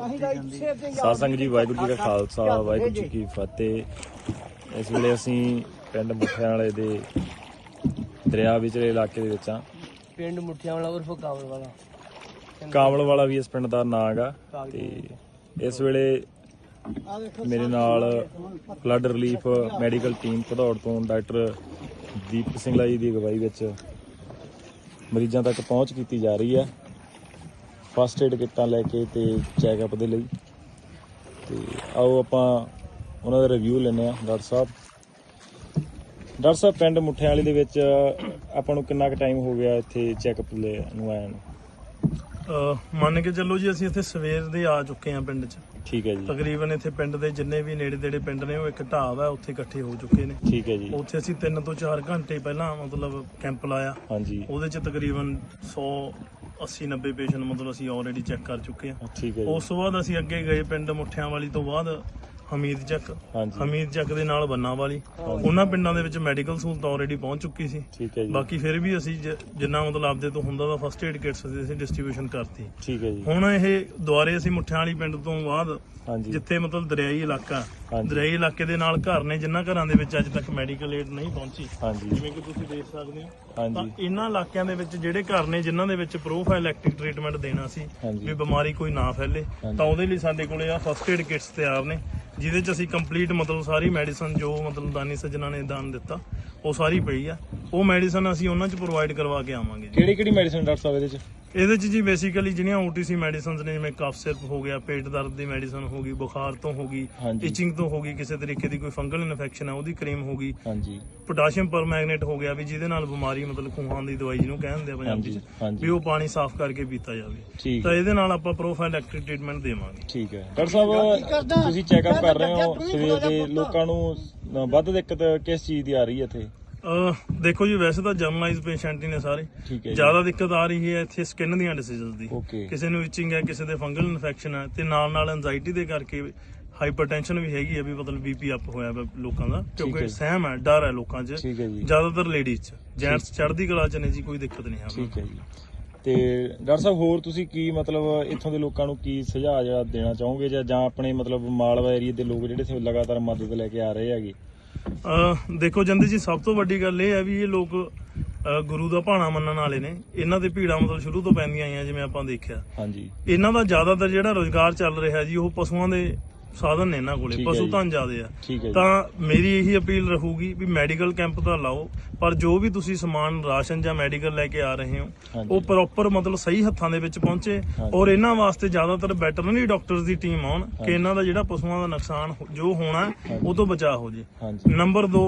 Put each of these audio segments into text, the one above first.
ਸਾਧ ਸੰਗਤ ਜੀ ਵਾਹਿਗੁਰੂ ਜੀ ਕਾ ਖਾਲਸਾ ਵਾਹਿਗੁਰੂ ਜੀ ਕੀ ਫਤਿਹ। ਇਸ ਵੇਲੇ ਅਸੀਂ ਪਿੰਡ ਮੁੱਠਿਆਂ ਵਾਲੇ ਦੇ ਦਰਿਆ ਵਿਚਲੇ ਇਲਾਕੇ ਦੇ ਵਿੱਚ ਆ ਪਿੰਡ ਮੁੱਠਿਆਂ ਵਾਲਾ ਉਰਫ ਕਾਵਲ ਵਾਲਾ ਕਾਮਲ ਵਾਲਾ ਵੀ ਇਸ ਪਿੰਡ ਦਾ ਨਾਂ ਹੈਗਾ ਤੇ ਇਸ ਵੇਲੇ ਮੇਰੇ ਨਾਲ flood relief medical team Bhadaur ਤੋਂ ਡਾਕਟਰ ਦੀਪਕ ਸਿੰਘਲਾ ਜੀ ਦੀ ਅਗਵਾਈ ਵਿੱਚ ਮਰੀਜ਼ਾਂ ਤੱਕ ਪਹੁੰਚ ਕੀਤੀ ਜਾ ਰਹੀ ਹੈ। ਫਸਟ ਏਡ ਕਿੱਟਾਂ ਲੈ ਕੇ ਤੇ ਚੈੱਕਅਪ ਦੇ ਲਈ। ਤੇ ਆਓ ਆਪਾਂ ਉਹਨਾਂ ਦਾ ਰਿਵਿਊ ਲੈਂਦੇ ਆ ਡਾਕਟਰ ਸਾਹਿਬ। ਡਾਕਟਰ ਸਾਹਿਬ ਪਿੰਡ ਮੁੱਠਿਆਂ ਵਾਲੀ ਦੇ ਵਿੱਚ ਆਪਾਂ ਨੂੰ ਕਿੰਨਾ ਕੁ ਟਾਈਮ ਹੋ ਗਿਆ ਇੱਥੇ ਚੈੱਕਅਪ ਲੈ ਨੂੰ ਆਇਆ ਨੂੰ? ਮੰਨ ਕੇ ਚੱਲੋ ਜੀ ਅਸੀਂ ਇੱਥੇ ਸਵੇਰ ਦੇ ਆ ਚੁੱਕੇ ਹਾਂ ਪਿੰਡ 'ਚ। ਠੀਕ ਹੈ ਜੀ। ਤਕਰੀਬਨ ਇੱਥੇ ਪਿੰਡ ਦੇ ਜਿੰਨੇ ਵੀ ਨੇੜੇ ਦੇੜੇ ਪਿੰਡ ਨੇ ਉਹ ਇੱਕ ਢਾਬ ਹੈ ਉੱਥੇ ਇਕੱਠੇ ਹੋ ਚੁੱਕੇ ਨੇ। ਠੀਕ ਹੈ ਜੀ। ਉੱਥੇ ਅਸੀਂ 3 ਤੋਂ 4 ਘੰਟੇ ਪਹਿਲਾਂ ਮਤਲਬ ਕੈਂਪ ਲਾਇਆ। ਹਾਂਜੀ। ਉਹਦੇ 'ਚ ਤਕਰੀਬਨ 100 80 90 ਪੇਸ਼ੈਂਟ ਮਤਲਬ ਅਸੀਂ ਆਲਰੇਡੀ ਚੈੱਕ ਕਰ ਚੁੱਕੇ ਹਾਂ ਠੀਕ ਹੈ ਜੀ। ਉਸ ਤੋਂ ਬਾਅਦ ਅਸੀਂ ਅੱਗੇ ਗਏ ਪਿੰਡ ਮੁੱਠਿਆਂ ਵਾਲੀ ਤੋਂ ਬਾਅਦ ਹਮੀਦ ਚੱਕ ਹਾਂਜੀ। ਹਮੀਦ ਚੱਕ ਦੇ ਨਾਲ ਬੰਨਾ ਵਾਲੀ। ਉਹਨਾਂ ਪਿੰਡਾਂ ਦੇ ਵਿੱਚ ਮੈਡੀਕਲ ਸਹੂਲਤ ਆਲਰੇਡੀ ਪਹੁੰਚ ਚੁੱਕੀ ਸੀ। ਠੀਕ ਹੈ ਜੀ। ਬਾਕੀ ਫਿਰ ਵੀ ਅਸੀਂ ਜ- ਜਿੰਨਾ ਮਤਲਬ ਆਪਦੇ ਤੋਂ ਹੁੰਦਾ ਤਾਂ ਫਸਟ ਏਡ ਕਿਟਸ ਅਸੀਂ ਡਿਸਟ੍ਰੀਬਿਊਸ਼ਨ ਕਰਤੀ। ਠੀਕ ਹੈ ਜੀ। ਹੁਣ ਇਹ ਦੁਆਰੇ ਅਸੀਂ ਮੁੱਠਿਆਂ ਵਾਲੀ ਪਿੰਡ ਤੋਂ ਬਾਅਦ ਹਾਂਜੀ। ਜਿੱਥੇ ਮਤਲਬ ਦਰਿਆਈ ਇਲਾਕਾ ਹਾਂਜੀ। ਦਰਿਆਈ ਇਲਾਕੇ ਦੇ ਨਾਲ ਘਰ ਨੇ ਜਿਨ੍ਹਾਂ ਘਰਾਂ ਦੇ ਵਿੱਚ ਅੱਜ ਤੱਕ ਮੈਡੀਕਲ ਏਡ ਨਹੀਂ ਪਹੁੰਚੀ। ਹਾਂਜੀ। ਜਿਵੇਂ ਕਿ ਤੁਸੀਂ ਦੇਖ ਸਕਦੇ ਹੋ। ਤਾਂ ਹਾਂਜੀ ਇਹਨਾਂ ਇਲਾਕਿਆਂ ਦੇ ਵਿੱਚ ਜਿਹੜੇ ਘਰ ਨੇ ਜਿਨ੍ਹਾਂ ਦੇ ਵਿੱਚ ਪ੍ਰੋਫਾਈਲੈਕਟਿਕ ਟ੍ਰੀਟਮੈਂਟ ਦੇਣਾ ਸੀ ਹਾਂਜੀ। ਵੀ ਬਿਮਾਰੀ ਕੋਈ ਨਾ ਫੈਲੇ ਹਾਂਜੀ। ਤਾਂ ਉਹਦੇ ਲਈ ਸਾਡੇ ਕੋਲੇ ਆ ਫਸਟ ਏਡ ਕਿਟਸ ਤਿਆਰ ਨੇ। ਜਿਹਦੇ ਚ ਅਸੀਂ ਕੰਪਲੀਟ ਮਤਲਬ ਸਾਰੀ ਮੈਡੀਸਨ ਜੋ ਮਤਲਬ ਦਾਨੀ ਸੱਜਣਾ ਨੇ ਦਾਨ ਦਿੱਤਾ, ਉਹ ਸਾਰੀ ਪਈ ਆ। ਉਹ ਮੈਡੀਸਨ ਅਸੀਂ ਉਹਨਾਂ ਚ ਪ੍ਰੋਵਾਈਡ ਕਰਵਾ ਕੇ ਆਵਾਂਗੇ ਜੀ। ਕਿਹੜੀ ਕਿਹੜੀ ਮੈਡੀਸਿਨ ਡਾਕਟਰ ਸਾਹਿਬ ਇਹਦੇ ਚ? ਇਹਦੇ ਚ ਜੀ ਬੇਸਿਕਲੀ ਜਿਹੜੀਆਂ OTC ਮੈਡੀਸਿਨਸ ਨੇ ਜਿਵੇਂ ਕਫ ਸਿਰਪ ਹੋ ਗਿਆ ਪੇਟ ਦਰਦ ਦੀ ਮੈਡੀਸਨ ਹੋ ਗਈ ਬੁਖਾਰ ਤੋਂ ਹੋ ਗਈ ਹਾਂਜੀ। ਇਚਿੰਗ ਤੋਂ ਹੋ ਗਈ ਕਿਸੇ ਤਰੀਕੇ ਦੀ ਕੋਈ ਫੰਗਲ ਇਨਫੈਕਸ਼ਨ ਹੈ ਉਹਦੀ ਕਰੀਮ ਹੋ ਗਈ। ਹਾਂਜੀ। ਪੋਟਾਸ਼ੀਅਮ ਪਰਮੈਂਗਨੇਟ ਹੋ ਗਿਆ ਵੀ ਜਿਹਦੇ ਨਾਲ ਬਿਮਾਰੀ ਮਤਲਬ ਖੂਹਾਂ ਦੀ ਦਵਾਈ ਜਿਹਨੂੰ ਕਹਿੰਦੇ ਆ ਪੰਜਾਬੀ ਹਾਂਜੀ, ਚ ਹਾਂਜੀ। ਵੀ ਉਹ ਪਾਣੀ ਸਾਫ਼ ਕਰਕੇ ਪੀਤਾ ਜਾਵੇ। ਠੀਕ ਤਾਂ ਇਹਦੇ ਨਾਲ ਆਪਾਂ ਪ੍ਰੋਫਾਈਲੈਕਟਿਕ ਟ੍ਰੀਟਮੈਂਟ ਦੇਵਾਂਗੇ। ਠੀਕ ਹੈ। ਡਾਕਟਰ ਸਾਹਿਬ ਤੁਸੀਂ ਚੈੱਕਅਪ ਕਰ ਰਹੇ ਹੋ ਸਵੇਰ ਦੇ ਲੋਕਾਂ ਨੂੰ ਅ, ਵੱਧ ਦਿੱਕਤ ਕਿਸ ਚੀਜ਼ ਦੀ ਆ ਰਹੀ ਹੈ ਇੱਥੇ? ਦੇਖੋ ਜੀ ਵੈਸੇ ਤਾਂ ਜਰਨਲਾਈਜ਼ ਪੇਸ਼ੈਂਟ ਹੀ ਨੇ ਸਾਰੇ। ਠੀਕ ਹੈ ਜੀ। ਜ਼ਿਆਦਾ ਦਿੱਕਤ ਆ ਰਹੀ ਹੈ ਇੱਥੇ ਸਕਿਨ ਦੀਆਂ ਡਿਸੀਜ਼ਸ ਦੀ। ਕਿਸੇ ਨੂੰ ਇਚਿੰਗ ਹੈ ਕਿਸੇ ਦੇ ਫੰਗਲ ਇਨਫੈਕਸ਼ਨ ਹੈ ਤੇ ਨਾਲ ਨਾਲ ਐਂਜ਼ਾਈਟੀ ਦੇ ਕਰਕੇ ਹਾਈਪਰਟੈਂਸ਼ਨ ਵੀ ਹੈਗੀ ਹੈ ਵੀ ਮਤਲਬ ਬੀਪੀ ਅਪ ਹੋਇਆ ਵਾ ਲੋਕਾਂ ਦਾ। ਹੈ ਕਿਉਂਕਿ। ਸਹਿਮ ਹੈ ਡਰ ਹੈ ਲੋਕਾਂ 'ਚ। ਠੀਕ ਹੈ ਜੀ। ਜ਼ਿਆਦਾਤਰ ਲੇਡੀਜ਼ 'ਚ। ਜੈਂਟਸ ਚੜ੍ਹਦੀ ਕਲਾ 'ਚ ਨੇ ਜੀ ਕੋਈ ਦਿੱਕਤ ਨਹੀਂ ਹੈ। ਠੀਕ ਹੈ ਜੀ। ਤੇ ਡਾਕਟਰ ਸਾਹਿਬ ਹੋਰ ਤੁਸੀਂ ਕੀ ਮਤਲਬ ਇੱਥੋਂ ਦੇ ਲੋਕਾਂ ਨੂੰ ਕੀ ਸੁਝਾਅ ਜਿਹੜਾ ਦੇਣਾ ਚਾਹੋਗੇ? ਜਾਂ ਜਾਂ ਆਪਣੇ ਮਤਲਬ ਮਾਲਵਾ ਏਰੀਆ ਦੇ ਲੋਕ ਜਿਹੜੇ ਇੱਥੇ ਲਗਾਤਾਰ ਮਦਦ ਲੈ ਕੇ ਆ ਰਹੇ ਹੈਗੇ। ਦੇਖੋ ਜੰਦੀ ਜੀ ਸਭ ਤੋਂ ਵੱਡੀ ਗੱਲ ਇਹ ਹੈ ਵੀ ਇਹ ਲੋਕ ਗੁਰੂ ਦਾ ਭਾਣਾ ਮੰਨਣ ਵਾਲੇ ਨੇ। ਇਹਨਾਂ ਦੇ ਭੀੜਾਂ ਮਤਲਬ ਸ਼ੁਰੂ ਤੋਂ ਪੈਂਦੀਆਂ ਆਈਆਂ ਜਿਵੇਂ ਆਪਾਂ ਦੇਖਿਆ। ਹਾਂਜੀ। ਇਹਨਾਂ ਦਾ ਜ਼ਿਆਦਾਤਰ ਜਿਹੜਾ ਰੋਜ਼ਗਾਰ ਚੱਲ ਰਿਹਾ ਜੀ ਉਹ ਪਸ਼ੂਆਂ ਦੇ ਸਾਧਨ ਨੇ ਇਹਨਾਂ ਕੋਲੇ ਠੀਕ ਹੈ ਪਸ਼ੂ ਜੀ। ਧਨ ਜ਼ਿਆਦੇ ਆ ਠੀਕ ਹੈ ਜੀ ਤਾਂ ਮੇਰੀ ਇਹੀ ਅਪੀਲ ਰਹੂਗੀ ਵੀ ਮੈਡੀਕਲ ਕੈਂਪ ਤਾਂ ਲਾਓ ਪਰ ਜੋ ਵੀ ਤੁਸੀਂ ਸਮਾਨ ਰਾਸ਼ਨ ਜਾਂ ਮੈਡੀਕਲ ਲੈ ਕੇ ਆ ਰਹੇ ਹੋ ਹਾਂਜੀ। ਉਹ ਪ੍ਰੋਪਰ ਮਤਲਬ ਸਹੀ ਹੱਥਾਂ ਦੇ ਵਿੱਚ ਪਹੁੰਚੇ ਹਾਂਜੀ। ਔਰ ਇਹਨਾਂ ਵਾਸਤੇ ਜ਼ਿਆਦਾਤਰ ਵੈਟਰਨਰੀ ਡਾਕਟਰਸ ਦੀ ਟੀਮ ਆਉਣ ਕਿ ਇਹਨਾਂ ਦਾ ਜਿਹੜਾ ਪਸ਼ੂਆਂ ਦਾ ਨੁਕਸਾਨ ਹੋ- ਜੋ ਹੋਣਾ ਹੈ, ਉਹ ਤੋਂ ਬਚਾਅ ਹੋ ਜੇ ਹਾਂਜੀ ਨੰਬਰ 2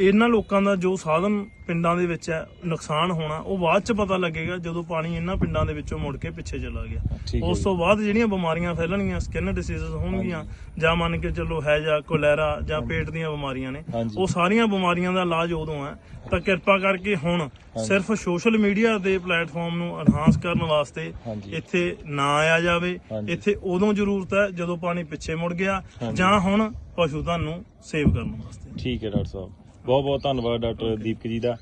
ਇਹਨਾਂ ਲੋਕਾਂ ਦਾ ਜੋ ਸਾਧਨ ਪਿੰਡਾਂ ਦੇ ਵਿੱਚ ਹੈ ਨੁਕਸਾਨ ਹੋਣਾ ਉਹ ਬਾਅਦ ਚ ਪਤਾ ਲੱਗੇਗਾ ਜਦੋਂ ਪਾਣੀ ਇਹਨਾਂ ਪਿੰਡਾਂ ਦੇ ਵਿੱਚੋਂ ਮੁੜ ਕੇ ਪਿੱਛੇ ਚਲਾ ਗਿਆ। ਉਸ। ਤੋਂ ਬਾਅਦ ਜਿਹੜੀਆਂ ਬਿਮਾਰੀਆਂ ਫੈਲਣਗੀਆਂ ਸਕਿਨ ਡਿਸੀਜ਼ਸ ਹੋਣਗੀਆਂ ਜਾਂ ਮੰਨ ਕੇ ਚੱਲੋ ਹੈ ਜਾਂ ਕੋਲੇਰਾ ਜਾਂ ਪੇਟ ਦੀਆਂ ਬਿਮਾਰੀਆਂ ਨੇ ਹਾਂਜੀ। ਉਹ ਸਾਰੀਆਂ ਬਿਮਾਰੀਆਂ ਦਾ ਇਲਾਜ ਉਦੋਂ ਹੈ। ਤਾਂ ਕਿਰਪਾ ਕਰਕੇ ਹੁਣ ਸਿਰਫ ਸੋਸ਼ਲ ਮੀਡੀਆ ਦੇ ਪਲੇਟਫਾਰਮ ਨੂੰ ਐਨਹਾਂਸ ਕਰਨ ਵਾਸਤੇ ਹਾਂਜੀ। ਇੱਥੇ ਨਾ ਆਇਆ ਜਾਵੇ। ਹਾਂਜੀ। ਇੱਥੇ ਉਦੋਂ ਜ਼ਰੂਰਤ ਹੈ ਜਦੋਂ ਪਾਣੀ ਪਿੱਛੇ ਮੁੜ ਗਿਆ ਜਾਂ ਹੁਣ ਪਸ਼ੂ ਧਨ ਨੂੰ ਸੇਵ ਕਰਨ ਵਾਸਤੇ। ਠੀਕ ਹੈ ਡਾਕਟਰ ਸਾਹਿਬ। ਬਹੁਤ ਬਹੁਤ ਧੰਨਵਾਦ ਡਾਕਟਰ ਦੀਪਕ ਜੀ ਦਾ।